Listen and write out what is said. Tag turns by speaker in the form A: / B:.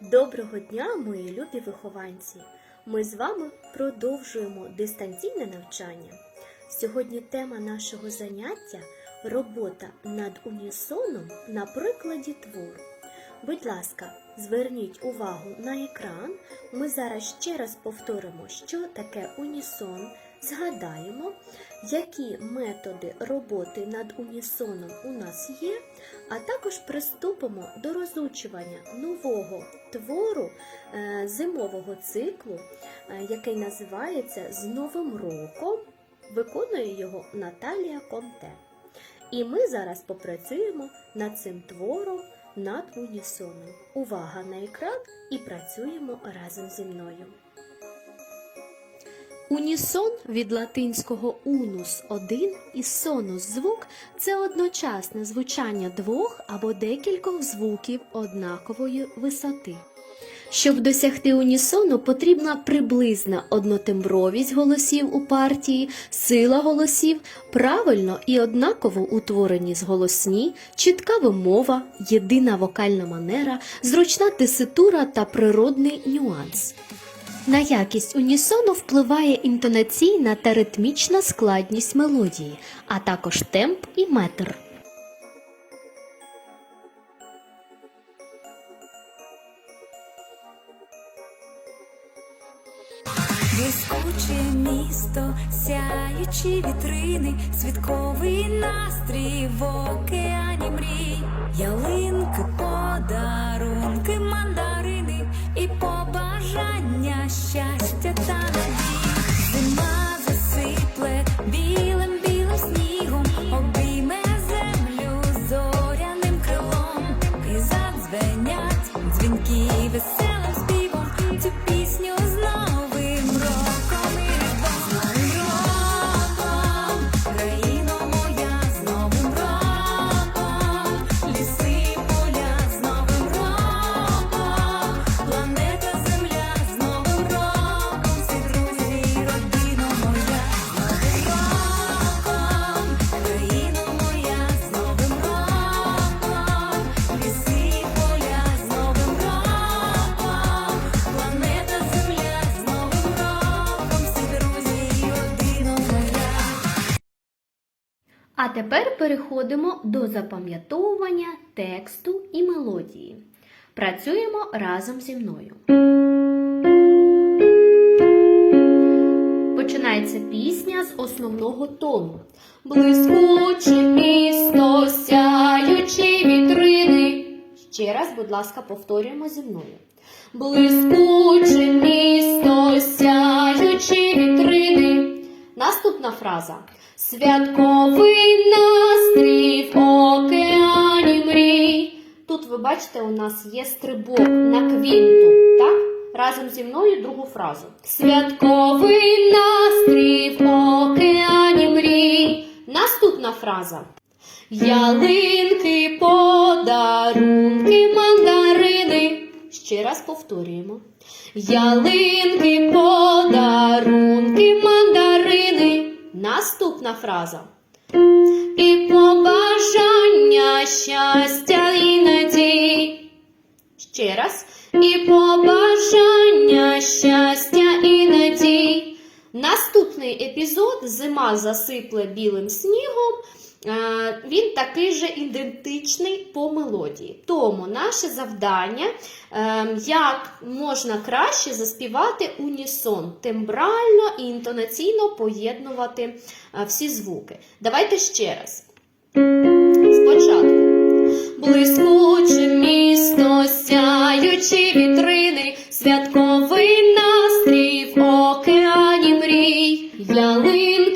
A: Доброго дня, мої любі вихованці! Ми з вами продовжуємо дистанційне навчання. Сьогодні тема нашого заняття робота над унісоном на прикладі твору. Будь ласка, зверніть увагу на екран. Ми зараз ще раз повторимо, що таке унісон, згадаємо, які методи роботи над унісоном у нас є, а також приступимо до розучування нового твору е, зимового циклу, е, який називається З Новим роком. Виконує його Наталія Конте. І ми зараз попрацюємо над цим твором над унісоном. Увага на екран і працюємо разом зі мною. Унісон від латинського унус один і сонус звук це одночасне звучання двох або декількох звуків однакової висоти. Щоб досягти унісону, потрібна приблизна однотембровість голосів у партії, сила голосів, правильно і однаково утвореність голосні, чітка вимова, єдина вокальна манера, зручна теситура та природний нюанс. На якість унісону впливає інтонаційна та ритмічна складність мелодії, а також темп і метр.
B: Блискуче місто, сяючі вітрини, святковий настрій в океані мрій, ялинки, подарунки,
A: А тепер переходимо до запам'ятовування тексту і мелодії. Працюємо разом зі мною. Починається пісня з основного тону. Блискуче місто, сяючі вітрини. Ще раз, будь ласка, повторюємо зі мною. Блискуче місто, сяючі вітрини. Наступна фраза. Святковий настрій в океані мрій. Тут ви бачите, у нас є стрибок на квінту. Так? Разом зі мною другу фразу. Святковий настрій в океані мрій. Наступна фраза. Ялинки, подарунки, мандарини. Ще раз повторюємо. Ялинки, подарунки, мандарини. Наступна фраза. І побажання щастя і надій. Ще раз. І побажання щастя і надій. Наступний епізод Зима засипле білим снігом. Е, Він такий же ідентичний по мелодії. Тому наше завдання, е, як можна краще заспівати унісон, тембрально і інтонаційно поєднувати е, всі звуки. Давайте ще раз. Blowing